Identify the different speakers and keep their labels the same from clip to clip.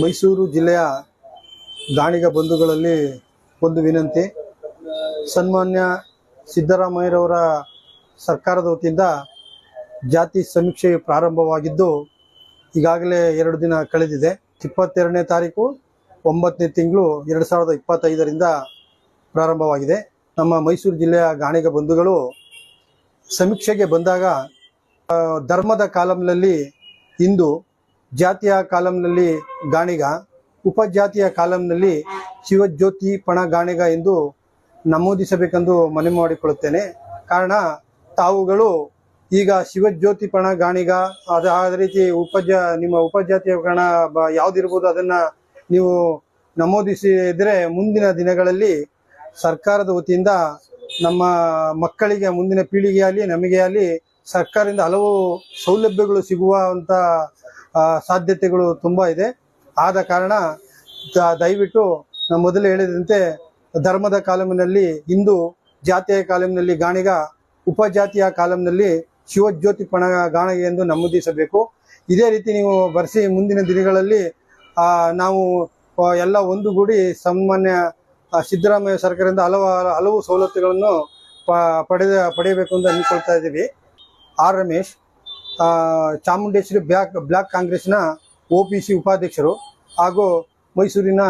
Speaker 1: ಮೈಸೂರು ಜಿಲ್ಲೆಯ ದಾಣಿಗ ಬಂಧುಗಳಲ್ಲಿ ಒಂದು ವಿನಂತಿ. ಸನ್ಮಾನ್ಯ ಸಿದ್ದರಾಮಯ್ಯರವರ ಸರ್ಕಾರದ ವತಿಯಿಂದ ಜಾತಿ ಸಮೀಕ್ಷೆ ಪ್ರಾರಂಭವಾಗಿದ್ದು, ಈಗಾಗಲೇ ಎರಡು ದಿನ ಕಳೆದಿದೆ. ಇಪ್ಪತ್ತೆರಡನೇ ತಾರೀಕು ಒಂಬತ್ತನೇ ತಿಂಗಳು ಎರಡು ಸಾವಿರದ ಇಪ್ಪತ್ತೈದರಿಂದ ಪ್ರಾರಂಭವಾಗಿದೆ. ನಮ್ಮ ಮೈಸೂರು ಜಿಲ್ಲೆಯ ಗಾಣಿಗ ಬಂಧುಗಳು ಸಮೀಕ್ಷೆಗೆ ಬಂದಾಗ ಧರ್ಮದ ಕಾಲಂನಲ್ಲಿ ಹಿಂದೂ ಜಾತಿಯ ಕಾಲಂನಲ್ಲಿ ಗಾಣಿಗ, ಉಪಜಾತಿಯ ಕಾಲಂನಲ್ಲಿ ಶಿವಜ್ಯೋತಿ ಪಣ ಗಾಣಿಗ ಎಂದು ನಮೂದಿಸಬೇಕೆಂದು ಮನವಿ ಮಾಡಿಕೊಳ್ಳುತ್ತೇನೆ. ಕಾರಣ, ತಾವುಗಳು ಈಗ ಶಿವಜ್ಯೋತಿ ಪಣ ಗಾಣಿಗ, ಅದ ಅದೇ ರೀತಿ ಉಪಜ, ನಿಮ್ಮ ಉಪಜಾತಿಯ ಕಣ ಯಾವುದಿರ್ಬೋದು ಅದನ್ನ ನೀವು ನಮೂದಿಸಿದರೆ ಮುಂದಿನ ದಿನಗಳಲ್ಲಿ ಸರ್ಕಾರದ ವತಿಯಿಂದ ನಮ್ಮ ಮಕ್ಕಳಿಗೆ ಮುಂದಿನ ಪೀಳಿಗೆಯಲ್ಲಿ ನಮಗೆ ಅಲ್ಲಿ ಸರ್ಕಾರದಿಂದ ಹಲವು ಸೌಲಭ್ಯಗಳು ಸಿಗುವಂತ ಸಾಧ್ಯತೆಗಳು ತುಂಬಾ ಇದೆ. ಆದ ಕಾರಣ ದಯವಿಟ್ಟು ಮೊದಲು ಹೇಳಿದಂತೆ ಧರ್ಮದ ಕಾಲಮಿನಲ್ಲಿ ಹಿಂದೂ ಜಾತಿಯ ಕಾಲಮಿನಲ್ಲಿ ಗಾಣಿಗ, ಉಪಜಾತಿಯ ಕಾಲಂನಲ್ಲಿ ಶಿವಜ್ಯೋತಿ ಪಣ ಗಾಣಿಗೆ ಎಂದು ನಮೂದಿಸಬೇಕು. ಇದೇ ರೀತಿ ನೀವು ಬರೆಸಿ ಮುಂದಿನ ದಿನಗಳಲ್ಲಿ ನಾವು ಎಲ್ಲ ಒಂದುಗೂಡಿ ಸಾಮಾನ್ಯ ಸಿದ್ದರಾಮಯ್ಯ ಸರ್ಕಾರದಿಂದ ಹಲವು ಹಲವು ಸವಲತ್ತುಗಳನ್ನು ಪಡೆದ, ಪಡೆಯಬೇಕು ಅಂತ ಅಂದ್ಕೊಳ್ತಾ ಇದ್ದೀವಿ. R Ramesh. Chamundeshwari block block ಕಾಂಗ್ರೆಸ್ನ ಒ ಪಿ ಸಿ ಉಪಾಧ್ಯಕ್ಷರು ಹಾಗೂ ಮೈಸೂರಿನ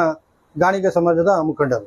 Speaker 1: ಗಾಣಿಗ ಸಮಾಜದ ಮುಖಂಡರು.